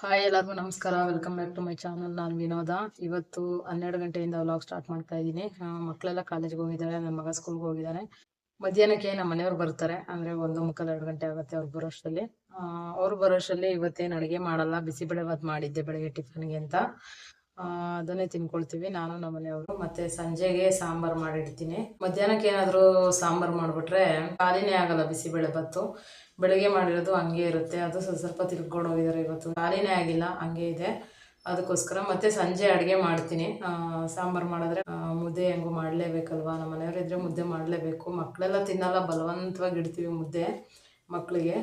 Hi ಎಲ್ಲರಿಗೂ ನಮಸ್ಕಾರ. Welcome back to my channel ನಾನು ವಿನೋದ. ಇವತ್ತು ಹನ್ನೆರಡು ಗಂಟೆಯಿಂದ ವ್ಲಾಗ್ ಸ್ಟಾರ್ಟ್ ಮಾಡ್ತಾ ಇದ್ದೀನಿ. ಮಕ್ಕಳೆಲ್ಲ ಕಾಲೇಜ್ಗೆ ಹೋಗಿದ್ದಾರೆ. ನನ್ನ ಮಗ ಸ್ಕೂಲ್ಗೆ ಹೋಗಿದ್ದಾರೆ ಮಧ್ಯಾಹ್ನಕ್ಕೆ ನಮ್ಮ ಮನೆಯವ್ರು ಬರ್ತಾರೆ. ಅಂದರೆ ಒಂದು ಮುಕ್ಕಲ್ ಎರಡು ಗಂಟೆ ಆಗುತ್ತೆ ಅವ್ರು ಬರೋಷ್ಟರಲ್ಲಿ ಅವ್ರು ಬರೋಷ್ಟರಲ್ಲಿ ಇವತ್ತೇನು ಅಡುಗೆ ಮಾಡಲ್ಲ. ಬಿಸಿಬೇಳೆ ಭಾತ್ ಮಾಡಿದ್ದೆ ಬೆಳಗ್ಗೆ ಟಿಫನ್ಗೆ ಅಂತ. ಅದನ್ನೇ ತಿನ್ಕೊಳ್ತೀವಿ. ನಾನು ನಮ್ಮ ಮನೆಯವರು ಮತ್ತೆ ಸಂಜೆಗೆ ಸಾಂಬಾರ್ ಮಾಡಿಡ್ತೀನಿ. ಮಧ್ಯಾಹ್ನಕ್ಕೆ ಏನಾದರೂ ಸಾಂಬಾರ್ ಮಾಡಿಬಿಟ್ರೆ ಖಾಲಿನೇ ಆಗಲ್ಲ ಬಿಸಿಬೇಳೆ ಬತ್ತು ಬೆಳಗ್ಗೆ ಮಾಡಿರೋದು ಹಂಗೆ ಇರುತ್ತೆ. ಅದು ಸ್ವಲ್ಪ ಸ್ವಲ್ಪ ತಿರ್ಕೊಂಡು ಹೋಗಿದ್ದಾರೆ ಇವತ್ತು. ಖಾಲಿನೇ ಆಗಿಲ್ಲ, ಹಂಗೆ ಇದೆ. ಅದಕ್ಕೋಸ್ಕರ ಮತ್ತೆ ಸಂಜೆ ಅಡುಗೆ ಮಾಡ್ತೀನಿ. ಸಾಂಬಾರ್ ಮಾಡಿದ್ರೆ ಮುದ್ದೆ ಹೆಂಗು ಮಾಡಲೇಬೇಕಲ್ವಾ? ನಮ್ಮ ಇದ್ರೆ ಮುದ್ದೆ ಮಾಡಲೇಬೇಕು. ಮಕ್ಕಳೆಲ್ಲ ತಿನ್ನಲ್ಲ, ಬಲವಂತವಾಗಿ ಇಡ್ತೀವಿ ಮುದ್ದೆ ಮಕ್ಕಳಿಗೆ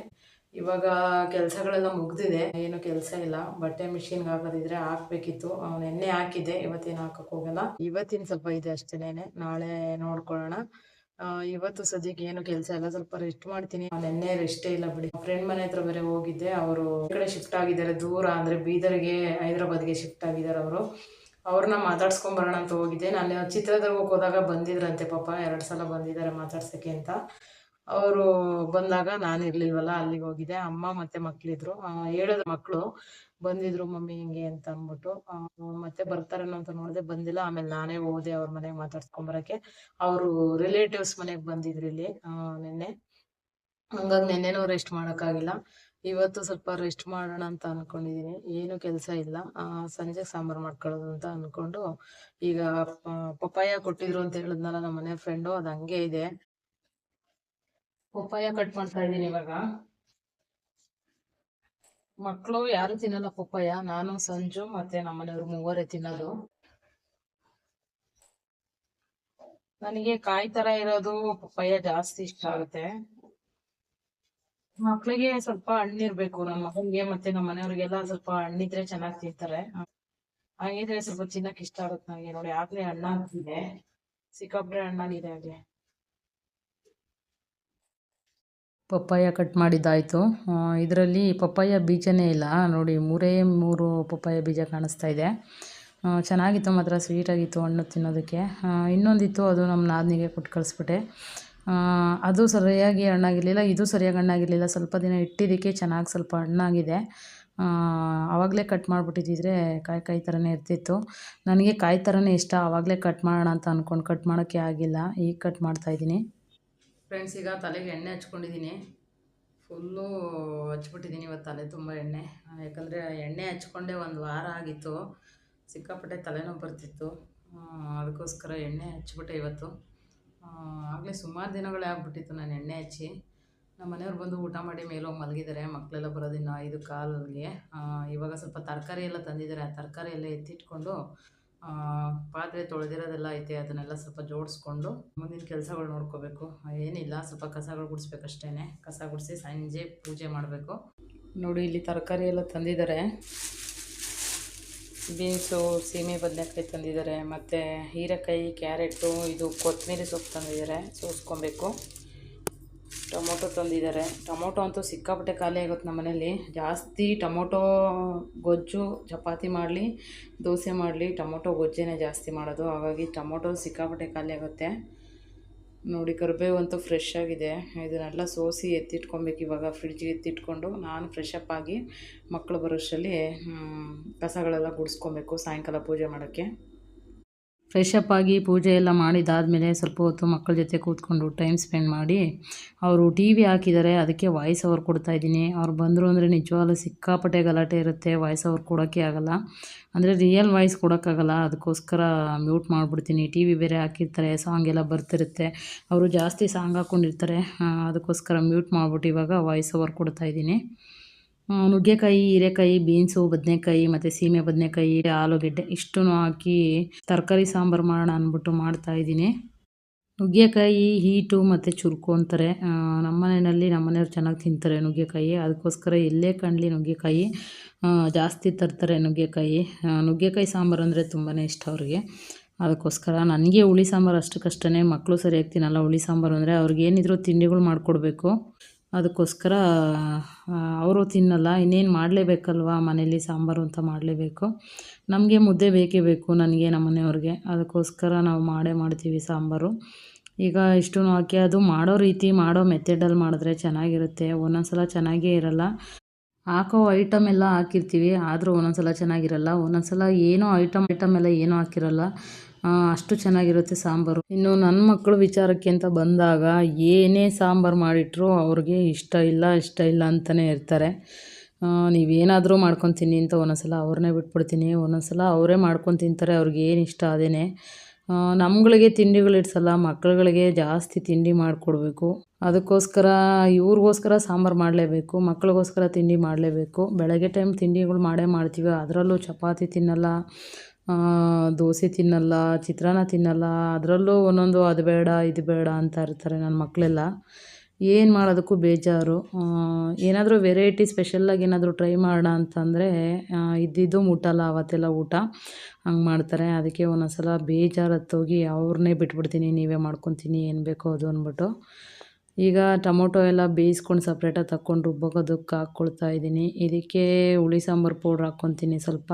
ಇವಾಗ ಕೆಲಸಗಳೆಲ್ಲ ಮುಗ್ದಿದೆ. ಏನು ಕೆಲಸ ಇಲ್ಲ. ಬಟ್ಟೆ ಮಿಷಿನ್ಗೆ ಹಾಕೋದಿದ್ರೆ ಹಾಕ್ಬೇಕಿತ್ತು. ಅವ್ನು ಎಣ್ಣೆ ಹಾಕಿದ್ದೆ. ಇವತ್ತೇನು ಹಾಕಕ್ ಹೋಗಲ್ಲ. ಇವತ್ತಿನ ಸ್ವಲ್ಪ ಇದೆ ಅಷ್ಟೇನೆ ನಾಳೆ ನೋಡ್ಕೊಳ್ಳೋಣ. ಇವತ್ತು ಸದ್ಯಕ್ಕೆ ಏನು ಕೆಲಸ ಇಲ್ಲ. ಸ್ವಲ್ಪ ರೆಸ್ಟ್ ಮಾಡ್ತೀನಿ. ನೆನ್ನೆ ರೆಸ್ಟೇ ಇಲ್ಲ ಬಿಡಿ. ಫ್ರೆಂಡ್ ಮನೆ ಹತ್ರ ಬೇರೆ ಹೋಗಿದ್ದೆ. ಅವರು ಕಡೆ ಶಿಫ್ಟ್ ಆಗಿದ್ದಾರೆ. ದೂರ ಅಂದ್ರೆ ಬೀದರ್ಗೆ, ಹೈದ್ರಾಬಾದ್ಗೆ ಶಿಫ್ಟ್ ಆಗಿದ್ದಾರೆ ಅವರು. ಅವ್ರನ್ನ ಮಾತಾಡ್ಸ್ಕೊಂಡ್ ಬರೋಣ ಅಂತ ಹೋಗಿದ್ದೆ. ನಾನು ಚಿತ್ರದುರ್ಗಕ್ಕೆ ಹೋದಾಗ ಬಂದಿದ್ರಂತೆ ಪಾಪ. ಎರಡು ಸಲ ಬಂದಿದ್ದಾರೆ ಮಾತಾಡ್ಸಕ್ಕೆ ಅಂತ. ಅವರು ಬಂದಾಗ ನಾನು ಇರ್ಲಿಲ್ವಲ್ಲ, ಅಲ್ಲಿಗೆ ಹೋಗಿದ್ದೆ. ಅಮ್ಮ ಮತ್ತೆ ಮಕ್ಳಿದ್ರು. ಹೇಳಿದ್ರು ಮಕ್ಕಳು ಬಂದಿದ್ರು ಮಮ್ಮಿ ಹಿಂಗೆ ಅಂತ ಅಂದ್ಬಿಟ್ಟು ಮತ್ತೆ ಬರ್ತಾರೇನೋ ಅಂತ ನೋಡಿದೆ, ಬಂದಿಲ್ಲ. ಆಮೇಲೆ ನಾನೇ ಹೋದೆ ಅವ್ರ ಮನೆಗೆ ಮಾತಾಡ್ಸ್ಕೊಂಬರಕ್ಕೆ ಅವರು ರಿಲೇಟಿವ್ಸ್ ಮನೆಗೆ ಬಂದಿದ್ರು ಇಲ್ಲಿ ನೆನ್ನೆ. ಹಂಗಾಗಿ ನಿನ್ನೆನೂ ರೆಸ್ಟ್ ಮಾಡೋಕ್ಕಾಗಿಲ್ಲ. ಇವತ್ತು ಸ್ವಲ್ಪ ರೆಸ್ಟ್ ಮಾಡೋಣ ಅಂತ ಅನ್ಕೊಂಡಿದೀನಿ. ಏನು ಕೆಲಸ ಇಲ್ಲ. ಸಂಜೆ ಸಾಂಬಾರು ಮಾಡ್ಕೊಳ್ಳೋದು ಅಂತ ಅನ್ಕೊಂಡು ಈಗ ಪಪ್ಪಾಯ ಕೊಟ್ಟಿದ್ರು ಅಂತ ಹೇಳಿದ್ನಲ್ಲ ನಮ್ಮ ಮನೆ ಫ್ರೆಂಡು ಅದು ಹಂಗೆ ಇದೆ. ಪಪ್ಪಾಯ ಕಟ್ ಮಾಡ್ತಾ ಇದ್ದೀನಿ ಇವಾಗ. ಮಕ್ಕಳು ಯಾರು ತಿನ್ನಲ್ಲ ಪಪ್ಪಾಯ? ನಾನು, ಸಂಜು ಮತ್ತೆ ನಮ್ಮನೆಯವ್ರು ಮೂವರೇ ತಿನ್ನೋದು. ನನಗೆ ಕಾಯಿ ತರ ಇರೋದು ಪಪ್ಪಾಯ ಜಾಸ್ತಿ ಇಷ್ಟ ಆಗುತ್ತೆ. ಮಕ್ಳಿಗೆ ಸ್ವಲ್ಪ ಹಣ್ಣಿರ್ಬೇಕು ನಮ್ಮ ಮಗನ್ಗೆ ಮತ್ತೆ ನಮ್ಮ ಮನೆಯವ್ರಿಗೆಲ್ಲ ಸ್ವಲ್ಪ ಹಣ್ಣಿದ್ರೆ ಚೆನ್ನಾಗಿ ತಿಂತಾರೆ. ಹಾಗಿದ್ರೆ ಸ್ವಲ್ಪ ತಿನ್ನಕ್ ಇಷ್ಟ ಆಗುತ್ತೆ ನನಗೆ ನೋಡಿ, ಆಗ್ಲೇ ಹಣ್ಣಾಗಿದೆ ಸಿಕ್ಕಾಪಟ್ಟೆ ಹಣ್ಣಾಗಿದೆ ಆಗ್ಲೇ ಪಪ್ಪಾಯ ಕಟ್ ಮಾಡಿದ್ದಾಯಿತು. ಇದರಲ್ಲಿ ಪಪ್ಪಾಯ ಬೀಜನೇ ಇಲ್ಲ. ನೋಡಿ, ಮೂರೇ ಮೂರು ಪಪ್ಪಾಯ ಬೀಜ ಕಾಣಿಸ್ತಾ ಇದೆ. ಚೆನ್ನಾಗಿತ್ತು ಮಾತ್ರ, ಸ್ವೀಟಾಗಿತ್ತು ಹಣ್ಣು ತಿನ್ನೋದಕ್ಕೆ. ಇನ್ನೊಂದಿತ್ತು, ಅದು ನಮ್ಮ ನಾದಿನಿಗೆ ಕೊಟ್ಟು ಕಳಿಸ್ಬಿಟ್ಟೆ. ಅದು ಸರಿಯಾಗಿ ಹಣ್ಣಾಗಿರಲಿಲ್ಲ, ಇದು ಸರಿಯಾಗಿ ಹಣ್ಣಾಗಿರಲಿಲ್ಲ. ಸ್ವಲ್ಪ ದಿನ ಇಟ್ಟಿದ್ದಕ್ಕೆ ಚೆನ್ನಾಗಿ ಸ್ವಲ್ಪ ಹಣ್ಣಾಗಿದೆ. ಆವಾಗಲೇ ಕಟ್ ಮಾಡಿಬಿಟ್ಟಿದ್ದಿದ್ರೆ ಕಾಯಿ ಕಾಯಿ ಥರನೇ ಇರ್ತಿತ್ತು. ನನಗೆ ಕಾಯಿ ಥರನೇ ಇಷ್ಟ, ಆವಾಗಲೇ ಕಟ್ ಮಾಡೋಣ ಅಂತ ಅಂದ್ಕೊಂಡು ಕಟ್ ಮಾಡೋಕ್ಕೆ ಆಗಿಲ್ಲ. ಈಗ ಕಟ್ ಮಾಡ್ತಾಯಿದ್ದೀನಿ ಫ್ರೆಂಡ್ಸ್ ಈಗ ತಲೆಗೆ ಎಣ್ಣೆ ಹಚ್ಕೊಂಡಿದ್ದೀನಿ. ಫುಲ್ಲು ಹಚ್ಬಿಟ್ಟಿದ್ದೀನಿ ಇವತ್ತು ತಲೆ ತುಂಬ ಎಣ್ಣೆ. ಯಾಕಂದರೆ ಎಣ್ಣೆ ಹಚ್ಕೊಂಡೆ ಒಂದು ವಾರ ಆಗಿತ್ತು. ಸಿಕ್ಕಾಪಟ್ಟೆ ತಲೆನೋವು ಬರ್ತಿತ್ತು. ಅದಕ್ಕೋಸ್ಕರ ಎಣ್ಣೆ ಹಚ್ಬಿಟ್ಟೆ ಇವತ್ತು. ಆಗಲೇ ಸುಮಾರು ದಿನಗಳೇ ಆಗ್ಬಿಟ್ಟಿತ್ತು ನಾನು ಎಣ್ಣೆ ಹಚ್ಚಿ. ನಮ್ಮ ಮನೆಯವ್ರು ಬಂದು ಊಟ ಮಾಡಿ ಮೇಲೋಗಿ ಮಲಗಿದ್ದಾರೆ. ಮಕ್ಕಳೆಲ್ಲ ಬರೋದಿನ್ನ ಐದು ಕಾಲಿಗೆ ಇವಾಗ ಸ್ವಲ್ಪ ತರಕಾರಿ ಎಲ್ಲ ತಂದಿದ್ದಾರೆ. ಆ ತರಕಾರಿ ಎಲ್ಲ ಎತ್ತಿಟ್ಕೊಂಡು ಪಾತ್ರೆ ತೊಳೆದಿರೋದೆಲ್ಲ ಐತೆ, ಅದನ್ನೆಲ್ಲ ಸ್ವಲ್ಪ ಜೋಡಿಸ್ಕೊಂಡು ಮುಂದಿನ ಕೆಲಸಗಳು ನೋಡ್ಕೋಬೇಕು. ಏನಿಲ್ಲ, ಸ್ವಲ್ಪ ಕಸಗಳು ಗುಡಿಸ್ಬೇಕಷ್ಟೇ ಕಸ ಗುಡಿಸಿ ಸಂಜೆ ಪೂಜೆ ಮಾಡಬೇಕು. ನೋಡಿ, ಇಲ್ಲಿ ತರಕಾರಿ ಎಲ್ಲ ತಂದಿದ್ದಾರೆ. ಬೀನ್ಸು, ಸೀಮೆ ಬದನೆಕಾಯಿ ತಂದಿದ್ದಾರೆ. ಮತ್ತು ಹೀರೆಕಾಯಿ, ಕ್ಯಾರೆಟು, ಇದು ಕೊತ್ತಂಬರಿ ಸೊಪ್ಪು ತಂದಿದ್ದಾರೆ. ಸೋಸ್ಕೊಬೇಕು. ಟೊಮೊಟೊ ತಂದಿದ್ದಾರೆ. ಟೊಮೊಟೊ ಅಂತೂ ಸಿಕ್ಕಾಪಟ್ಟೆ ಖಾಲಿ ಆಗುತ್ತೆ ನಮ್ಮ ಮನೇಲಿ. ಜಾಸ್ತಿ ಟೊಮೊಟೊ ಗೊಜ್ಜು ಚಪಾತಿ ಮಾಡಲಿ, ದೋಸೆ ಮಾಡಲಿ, ಟೊಮೊಟೊ ಗೊಜ್ಜೇನೆ ಜಾಸ್ತಿ ಮಾಡೋದು. ಹಾಗಾಗಿ ಟೊಮೊಟೊ ಸಿಕ್ಕಾಪಟ್ಟೆ ಖಾಲಿ ಆಗುತ್ತೆ. ನೋಡಿ, ಕರಿಬೇವು ಅಂತೂ ಫ್ರೆಶ್ ಆಗಿದೆ. ಇದನ್ನೆಲ್ಲ ಸೋಸಿ ಎತ್ತಿಟ್ಕೊಬೇಕು ಇವಾಗ. ಫ್ರಿಡ್ಜಿಗೆ ಎತ್ತಿಟ್ಕೊಂಡು ನಾನು ಫ್ರೆಶ್ ಅಪ್ ಆಗಿ ಮಕ್ಕಳು ಬರೋಷ್ಟರಲ್ಲಿ ಕಸಗಳೆಲ್ಲ ಗುಡಿಸ್ಕೊಬೇಕು ಸಾಯಂಕಾಲ ಪೂಜೆ ಮಾಡೋಕ್ಕೆ. ಫ್ರೆಶ್ ಅಪ್ ಆಗಿ ಪೂಜೆ ಎಲ್ಲ ಮಾಡಿದಾದಮೇಲೆ ಸ್ವಲ್ಪ ಹೊತ್ತು ಮಕ್ಕಳ ಜೊತೆ ಕೂತ್ಕೊಂಡು ಟೈಮ್ ಸ್ಪೆಂಡ್ ಮಾಡಿ ಅವರು ಟಿ ವಿ ಹಾಕಿದ್ದಾರೆ ಅದಕ್ಕೆ ವಾಯ್ಸ್ ಓವರ್ ಕೊಡ್ತಾ ಇದ್ದೀನಿ. ಅವ್ರು ಬಂದರು ಅಂದರೆ ನಿಜವಾಗ್ಲೂ ಸಿಕ್ಕಾಪಟ್ಟೆ ಗಲಾಟೆ ಇರುತ್ತೆ ವಾಯ್ಸ್ ಓವರ್ ಕೊಡೋಕ್ಕೆ ಆಗಲ್ಲ. ಅಂದರೆ ರಿಯಲ್ ವಾಯ್ಸ್ ಕೊಡೋಕ್ಕಾಗಲ್ಲ ಅದಕ್ಕೋಸ್ಕರ ಮ್ಯೂಟ್ ಮಾಡಿಬಿಡ್ತೀನಿ. ಟಿ ವಿ ಬೇರೆ ಹಾಕಿರ್ತಾರೆ ಸಾಂಗ್ ಎಲ್ಲ ಬರ್ತಿರುತ್ತೆ. ಅವರು ಜಾಸ್ತಿ ಸಾಂಗ್ ಹಾಕ್ಕೊಂಡಿರ್ತಾರೆ ಅದಕ್ಕೋಸ್ಕರ ಮ್ಯೂಟ್ ಮಾಡಿಬಿಟ್ಟು ಇವಾಗ ವಾಯ್ಸ್ ಓವರ್ ಕೊಡ್ತಾ ಆ, ನುಗ್ಗೆಕಾಯಿ, ಹೀರೆಕಾಯಿ, ಬೀನ್ಸು, ಬದನೆಕಾಯಿ, ಮತ್ತು ಸೀಮೆ ಬದನೆಕಾಯಿ, ಆಲೂಗೆಡ್ಡೆ ಇಷ್ಟೂ ಹಾಕಿ ತರಕಾರಿ ಸಾಂಬಾರು ಮಾಡೋಣ ಅಂದ್ಬಿಟ್ಟು ಮಾಡ್ತಾ ಇದ್ದೀನಿ. ನುಗ್ಗೆಕಾಯಿ, ಹೀಟು ಮತ್ತು ಚುರುಕು ಅಂತಾರೆ. ನಮ್ಮ ಮನೆಯಲ್ಲಿ ನಮ್ಮ ಮನೆಯವ್ರು ಚೆನ್ನಾಗಿ ತಿಂತಾರೆ ನುಗ್ಗೆಕಾಯಿ. ಅದಕ್ಕೋಸ್ಕರ ಎಲ್ಲೇ ಕಾಣಲಿ ನುಗ್ಗೆಕಾಯಿ. ಜಾಸ್ತಿ ತರ್ತಾರೆ ನುಗ್ಗೆಕಾಯಿ. ನುಗ್ಗೆಕಾಯಿ ಸಾಂಬಾರು ಅಂದರೆ ತುಂಬಾ ಇಷ್ಟ ಅವ್ರಿಗೆ. ಅದಕ್ಕೋಸ್ಕರ ನನಗೆ ಹುಳಿ ಸಾಂಬಾರು ಅಷ್ಟಕ್ಕಷ್ಟೇ ಮಕ್ಕಳು ಸರಿಯಾಗಿ ತಿನ್ನಲ್ಲ ಹುಳಿ ಸಾಂಬಾರು ಅಂದರೆ ಅವ್ರಿಗೆ ಏನಿದ್ರು ತಿಂಡಿಗಳು ಮಾಡಿಕೊಡ್ಬೇಕು. ಅದಕ್ಕೋಸ್ಕರ ಅವರು ತಿನ್ನಲ್ಲ, ಇನ್ನೇನು ಮಾಡಲೇಬೇಕಲ್ವ? ಮನೇಲಿ ಸಾಂಬಾರು ಅಂತ ಮಾಡಲೇಬೇಕು. ನಮಗೆ ಮುದ್ದೆ ಬೇಕೇ ಬೇಕು, ನನಗೆ, ನಮ್ಮ ಮನೆಯವ್ರಿಗೆ. ಅದಕ್ಕೋಸ್ಕರ ನಾವು ಮಾಡೇ ಮಾಡ್ತೀವಿ ಸಾಂಬಾರು. ಈಗ ಇಷ್ಟು ಹಾಕಿ, ಅದು ಮಾಡೋ ರೀತಿ, ಮಾಡೋ ಮೆಥಡಲ್ಲಿ ಮಾಡಿದ್ರೆ ಚೆನ್ನಾಗಿರುತ್ತೆ. ಒಂದೊಂದ್ಸಲ ಚೆನ್ನಾಗೇ ಇರಲ್ಲ. ಹಾಕೋ ಐಟಮ್ ಎಲ್ಲ ಹಾಕಿರ್ತೀವಿ, ಆದರೂ ಒಂದೊಂದ್ಸಲ ಚೆನ್ನಾಗಿರಲ್ಲ. ಒಂದೊಂದ್ಸಲ ಏನೋ ಐಟಮ್ ಐಟಮ್ ಎಲ್ಲ ಏನೂ ಹಾಕಿರಲ್ಲ. ಅಷ್ಟು ಚೆನ್ನಾಗಿರುತ್ತೆ ಸಾಂಬಾರು. ಇನ್ನು ನನ್ನ ಮಕ್ಕಳು ವಿಚಾರಕ್ಕೆ ಅಂತ ಬಂದಾಗ ಏನೇ ಸಾಂಬಾರು ಮಾಡಿಟ್ರು ಅವ್ರಿಗೆ ಇಷ್ಟ ಇಲ್ಲ ಇಷ್ಟ ಇಲ್ಲ ಅಂತಲೇ ಇರ್ತಾರೆ. ನೀವೇನಾದರೂ ಮಾಡ್ಕೊತೀನಿ ಅಂತ ಒಂದೊಂದ್ಸಲ ಅವ್ರನ್ನೇ ಬಿಟ್ಬಿಡ್ತೀನಿ. ಒಂದೊಂದ್ಸಲ ಅವರೇ ಮಾಡ್ಕೊಂಡು ತಿಂತಾರೆ, ಅವ್ರಿಗೆ ಏನು ಇಷ್ಟ ಅದೇ ನಮ್ಗಳಿಗೆ ತಿಂಡಿಗಳು ಇಡ್ಸಲ್ಲ ಮಕ್ಕಳುಗಳಿಗೆ ಜಾಸ್ತಿ ತಿಂಡಿ ಮಾಡಿಕೊಡ್ಬೇಕು. ಅದಕ್ಕೋಸ್ಕರ ಇವ್ರಿಗೋಸ್ಕರ ಸಾಂಬಾರು ಮಾಡಲೇಬೇಕು ಮಕ್ಕಳಿಗೋಸ್ಕರ ತಿಂಡಿ ಮಾಡಲೇಬೇಕು. ಬೆಳಗ್ಗೆ ಟೈಮ್ ತಿಂಡಿಗಳು ಮಾಡೇ ಮಾಡ್ತೀವಿ, ಅದರಲ್ಲೂ ಚಪಾತಿ ತಿನ್ನಲ್ಲ ದೋಸೆ ತಿನ್ನಲ್ಲ, ಚಿತ್ರಾನ್ನ ತಿನ್ನಲ್ಲ, ಅದರಲ್ಲೂ ಒಂದೊಂದು ಅದು ಬೇಡ, ಇದು ಬೇಡ ಅಂತ ಇರ್ತಾರೆ ನನ್ನ ಮಕ್ಕಳೆಲ್ಲ ಏನು ಮಾಡೋದಕ್ಕೂ ಬೇಜಾರು. ಏನಾದರೂ ವೆರೈಟಿ ಸ್ಪೆಷಲ್ಲಾಗಿ ಏನಾದರೂ ಟ್ರೈ ಮಾಡೋಣ ಅಂತಂದರೆ ಇದ್ದಿದ್ದು ಮುಟ್ಟಲ್ಲ ಅವತ್ತೆಲ್ಲ ಊಟ ಹಂಗೆ ಮಾಡ್ತಾರೆ. ಅದಕ್ಕೆ ಒಂದೊಂದು ಸಲ ಬೇಜಾರು ಹತ್ತೋಗಿ ಅವ್ರನ್ನೇ ಬಿಟ್ಬಿಡ್ತೀನಿ, ನೀವೇ ಮಾಡ್ಕೊತೀನಿ, ಏನು ಬೇಕೋ ಅದು ಅಂದ್ಬಿಟ್ಟು. ಈಗ ಟೊಮೊಟೊ ಎಲ್ಲ ಬೇಯಿಸ್ಕೊಂಡು ಸಪ್ರೇಟಾಗಿ ತಕ್ಕೊಂಡು ರುಬ್ಬೋಗೋದಕ್ಕೆ ಹಾಕ್ಕೊಳ್ತಾ ಇದ್ದೀನಿ. ಇದಕ್ಕೆ ಹುಳಿ ಸಾಂಬಾರು ಪೌಡ್ರ್ ಹಾಕ್ಕೊತೀನಿ ಸ್ವಲ್ಪ.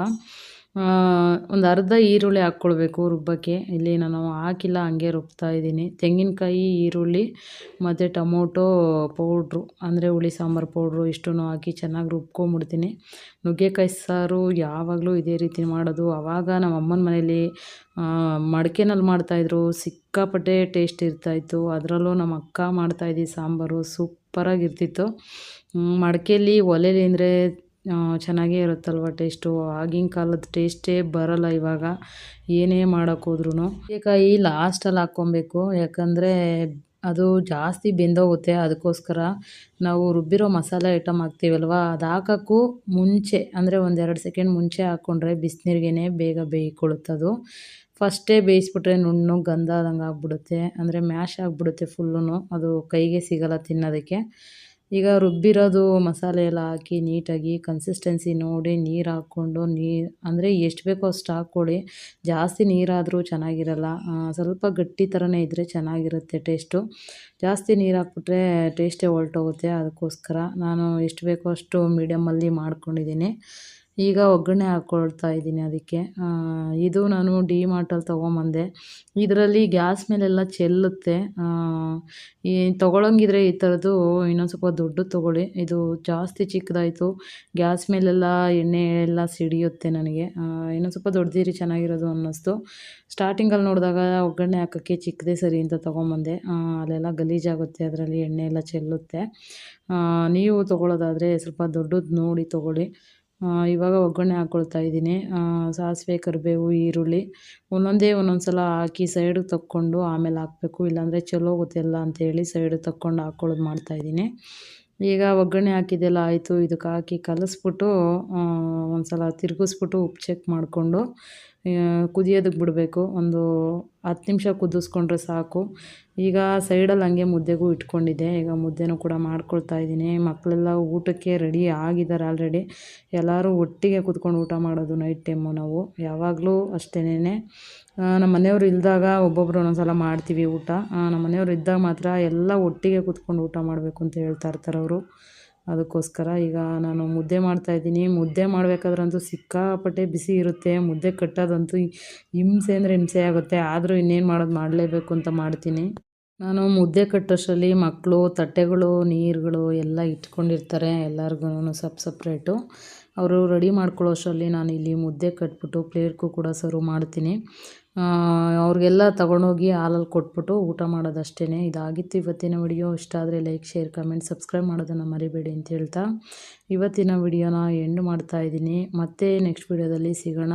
ಒಂದು ಅರ್ಧ ಈರುಳ್ಳಿ ಹಾಕ್ಕೊಳ್ಬೇಕು ರುಬ್ಬಕ್ಕೆ ಇಲ್ಲಿ ನಾನು ಹಾಕಿಲ್ಲ, ಹಂಗೆ ರುಬ್ತಾ ಇದ್ದೀನಿ. ತೆಂಗಿನಕಾಯಿ, ಈರುಳ್ಳಿ, ಮತ್ತು ಟೊಮೊಟೊ ಪೌಡ್ರು, ಅಂದರೆ ಹುಳಿ ಸಾಂಬಾರು ಪೌಡ್ರು ಇಷ್ಟೂ ಹಾಕಿ ಚೆನ್ನಾಗಿ ರುಬ್ಕೊಂಬಿಡ್ತೀನಿ. ನುಗ್ಗೆಕಾಯಿ ಸಾರು ಯಾವಾಗಲೂ ಇದೇ ರೀತಿ ಮಾಡೋದು. ಆವಾಗ ನಮ್ಮ ಅಮ್ಮನ ಮನೇಲಿ ಮಡಿಕೆನಲ್ಲಿ ಮಾಡ್ತಾಯಿದ್ರು ಸಿಕ್ಕಾಪಟ್ಟೆ ಟೇಸ್ಟ್ ಇರ್ತಾಯಿತ್ತು ಅದರಲ್ಲೂ ನಮ್ಮ ಅಕ್ಕ ಮಾಡ್ತಾಯಿದ್ದೀವಿ ಸಾಂಬಾರು ಸೂಪರಾಗಿರ್ತಿತ್ತು. ಮಡಿಕೆಯಲ್ಲಿ ಒಲೆಲಿ ಅಂದರೆ ಚೆನ್ನಾಗೇ ಇರುತ್ತಲ್ವ ಟೇಸ್ಟು ಆಗಿನ ಕಾಲದ ಟೇಸ್ಟೇ ಬರಲ್ಲ ಇವಾಗ. ಏನೇ ಮಾಡೋಕ್ಕೋದ್ರೂ ನುಗ್ಗೆಕಾಯಿ ಲಾಸ್ಟಲ್ಲಿ ಹಾಕ್ಕೊಬೇಕು. ಯಾಕಂದರೆ ಅದು ಜಾಸ್ತಿ ಬೆಂದೋಗುತ್ತೆ. ಅದಕ್ಕೋಸ್ಕರ ನಾವು ರುಬ್ಬಿರೋ ಮಸಾಲೆ ಐಟಮ್ ಹಾಕ್ತೀವಲ್ವ? ಅದು ಹಾಕೋಕ್ಕೂ ಮುಂಚೆ, ಅಂದರೆ ಒಂದೆರಡು ಸೆಕೆಂಡ್ ಮುಂಚೆ ಹಾಕ್ಕೊಂಡ್ರೆ ಬಿಸಿನೀರಿಗೆ ಬೇಗ ಬೇಯ್ಕೊಳ್ಳುತ್ತದು ಫಸ್ಟೇ ಬೇಯಿಸ್ಬಿಟ್ರೆ ನುಣ್ಣು ಗಂಧ ಆದಂಗೆ ಆಗ್ಬಿಡುತ್ತೆ. ಅಂದರೆ ಮ್ಯಾಶ್ ಆಗಿಬಿಡುತ್ತೆ ಫುಲ್ಲು ಅದು ಕೈಗೆ ಸಿಗಲ್ಲ ತಿನ್ನೋದಕ್ಕೆ. ಈಗ ರುಬ್ಬಿರೋದು ಮಸಾಲೆ ಎಲ್ಲ ಹಾಕಿ ನೀಟಾಗಿ ಕನ್ಸಿಸ್ಟೆನ್ಸಿ ನೋಡಿ ನೀರು ಹಾಕ್ಕೊಂಡು ನೀರು ಅಂದರೆ ಎಷ್ಟು ಬೇಕೋ ಅಷ್ಟು ಹಾಕ್ಕೊಳ್ಳಿ ಜಾಸ್ತಿ ನೀರಾದರೂ ಚೆನ್ನಾಗಿರಲ್ಲ. ಸ್ವಲ್ಪ ಗಟ್ಟಿ ಥರನೇ ಇದ್ದರೆ ಚೆನ್ನಾಗಿರುತ್ತೆ ಟೇಸ್ಟು ಜಾಸ್ತಿ ನೀರು ಹಾಕ್ಬಿಟ್ರೆ ಟೇಸ್ಟೇ ಹೊರ್ಟೋಗುತ್ತೆ. ಅದಕ್ಕೋಸ್ಕರ ನಾನು ಎಷ್ಟು ಬೇಕೋ ಅಷ್ಟು ಮೀಡಿಯಮ್ಮಲ್ಲಿ ಮಾಡ್ಕೊಂಡಿದ್ದೀನಿ. ಈಗ ಒಗ್ಗರಣೆ ಹಾಕ್ಕೊಳ್ತಾ ಇದ್ದೀನಿ ಅದಕ್ಕೆ. ಇದು ನಾನು ಡಿ ಮಾರ್ಟಲ್ಲಿ ತೊಗೊಂಬಂದೆ. ಇದರಲ್ಲಿ ಗ್ಯಾಸ್ ಮೇಲೆಲ್ಲ ಚೆಲ್ಲುತ್ತೆ. ಈ ತೊಗೊಳಂಗಿದ್ರೆ ಈ ಥರದ್ದು ಇನ್ನೊಂದು ಸ್ವಲ್ಪ ದೊಡ್ಡದು ತೊಗೊಳ್ಳಿ. ಇದು ಜಾಸ್ತಿ ಚಿಕ್ಕದಾಯಿತು. ಗ್ಯಾಸ್ ಮೇಲೆಲ್ಲ ಎಣ್ಣೆ ಎಲ್ಲ ಸಿಡಿಯುತ್ತೆ ನನಗೆ. ಇನ್ನೊಂದು ಸ್ವಲ್ಪ ದೊಡ್ಡದಿರಿ ಚೆನ್ನಾಗಿರೋದು ಅನ್ನಿಸ್ತು. ಸ್ಟಾರ್ಟಿಂಗಲ್ಲಿ ನೋಡಿದಾಗ ಒಗ್ಗರಣೆ ಹಾಕೋಕ್ಕೆ ಚಿಕ್ಕದೇ ಸರಿ ಅಂತ ತೊಗೊಂಬಂದೆ. ಅಲ್ಲೆಲ್ಲ ಗಲೀಜಾಗುತ್ತೆ, ಅದರಲ್ಲಿ ಎಣ್ಣೆ ಎಲ್ಲ ಚೆಲ್ಲುತ್ತೆ. ನೀವು ತೊಗೊಳ್ಳೋದಾದರೆ ಸ್ವಲ್ಪ ದೊಡ್ಡದು ನೋಡಿ ತೊಗೊಳ್ಳಿ. ಇವಾಗ ಒಗ್ಗರಣೆ ಹಾಕ್ಕೊಳ್ತಾ ಇದ್ದೀನಿ. ಸಾಸಿವೆ, ಕರಿಬೇವು, ಈರುಳ್ಳಿ ಒಂದೊಂದೇ ಒಂದೊಂದು ಸಲ ಹಾಕಿ ಸೈಡಿಗೆ ತಕ್ಕೊಂಡು ಆಮೇಲೆ ಹಾಕಬೇಕು. ಇಲ್ಲಾಂದರೆ ಚಲೋ ಗೊತ್ತಿಲ್ಲ ಅಂತೇಳಿ ಸೈಡಿಗೆ ತಕ್ಕೊಂಡು ಹಾಕ್ಕೊಳ್ಳೋದು ಮಾಡ್ತಾಯಿದ್ದೀನಿ ಈಗ ಒಗ್ಗರಣೆ ಹಾಕಿದ್ದೆಲ್ಲ ಆಯಿತು. ಇದಕ್ಕೆ ಹಾಕಿ ಕಲಸ್ಬಿಟ್ಟು ಒಂದು ಸಲ ತಿರುಗಿಸ್ಬಿಟ್ಟು ಉಪ್ಪು ಚೆಕ್ ಮಾಡಿಕೊಂಡು ಕುದಿಯೋದಕ್ಕೆ ಬಿಡಬೇಕು. ಒಂದು ಹತ್ತು ನಿಮಿಷ ಕುದಿಸ್ಕೊಂಡ್ರೆ ಸಾಕು. ಈಗ ಸೈಡಲ್ಲಿ ಹಂಗೆ ಮುದ್ದೆಗೂ ಇಟ್ಕೊಂಡಿದ್ದೆ. ಈಗ ಮುದ್ದೆನೂ ಕೂಡ ಮಾಡ್ಕೊಳ್ತಾ ಇದ್ದೀನಿ. ಮಕ್ಕಳೆಲ್ಲ ಊಟಕ್ಕೆ ರೆಡಿ ಆಗಿದ್ದಾರೆ ಆಲ್ರೆಡಿ. ಎಲ್ಲರೂ ಒಟ್ಟಿಗೆ ಕುತ್ಕೊಂಡು ಊಟ ಮಾಡೋದು ನೈಟ್ ಟೈಮು ನಾವು. ಯಾವಾಗಲೂ ಅಷ್ಟೇನೆ. ನಮ್ಮ ಮನೆಯವರು ಇಲ್ದಾಗ ಒಬ್ಬೊಬ್ಬರು ಒಂದೊಂದು ಸಲ ಮಾಡ್ತೀವಿ ಊಟ. ನಮ್ಮ ಮನೆಯವರು ಇದ್ದಾಗ ಮಾತ್ರ ಎಲ್ಲ ಒಟ್ಟಿಗೆ ಕುತ್ಕೊಂಡು ಊಟ ಮಾಡಬೇಕು ಅಂತ ಹೇಳ್ತಾ ಇರ್ತಾರೆ ಅವರು. ಅದಕ್ಕೋಸ್ಕರ ಈಗ ನಾನು ಮುದ್ದೆ ಮಾಡ್ತಾಯಿದ್ದೀನಿ ಮುದ್ದೆ ಮಾಡಬೇಕಾದ್ರಂತೂ ಸಿಕ್ಕಾಪಟ್ಟೆ ಬಿಸಿ ಇರುತ್ತೆ. ಮುದ್ದೆ ಕಟ್ಟೋದಂತೂ ಹಿಂಸೆ ಅಂದರೆ ಹಿಂಸೆ ಆಗುತ್ತೆ. ಆದರೂ ಇನ್ನೇನು ಮಾಡೋದು ಮಾಡಲೇಬೇಕು ಅಂತ ಮಾಡ್ತೀನಿ. ನಾನು ಮುದ್ದೆ ಕಟ್ಟೋಷ್ಟರಲ್ಲಿ ಮಕ್ಕಳು ತಟ್ಟೆಗಳು, ನೀರುಗಳು ಎಲ್ಲ ಇಟ್ಕೊಂಡಿರ್ತಾರೆ. ಎಲ್ಲರಿಗೂ ಸಪ್ ಸಪ್ರೇಟು. ಅವರು ರೆಡಿ ಮಾಡ್ಕೊಳ್ಳೋಷ್ಟರಲ್ಲಿ ನಾನು ಇಲ್ಲಿ ಮುದ್ದೆ ಕಟ್ಬಿಟ್ಟು ಪ್ಲೇಟ್ಗೂ ಕೂಡ ಸರ್ವ್ ಮಾಡ್ತೀನಿ. ಅವ್ರಿಗೆಲ್ಲ ತೊಗೊಂಡೋಗಿ ಹಾಲಲ್ಲಿ ಕೊಟ್ಬಿಟ್ಟು ಊಟ ಮಾಡೋದಷ್ಟೇ ಇದಾಗಿತ್ತು ಇವತ್ತಿನ ವಿಡಿಯೋ. ಇಷ್ಟ ಆದರೆ ಲೈಕ್ ಶೇರ್ ಕಮೆಂಟ್ ಸಬ್ಸ್ಕ್ರೈಬ್ ಮಾಡೋದನ್ನು ಮರಿಬೇಡಿ ಅಂತ ಹೇಳ್ತಾ. ಇವತ್ತಿನ ವಿಡಿಯೋನ ಎಂಡ್ ಮಾಡ್ತಾ ಇದ್ದೀನಿ. ಮತ್ತೆ ನೆಕ್ಸ್ಟ್ ವಿಡಿಯೋದಲ್ಲಿ ಸಿಗೋಣ.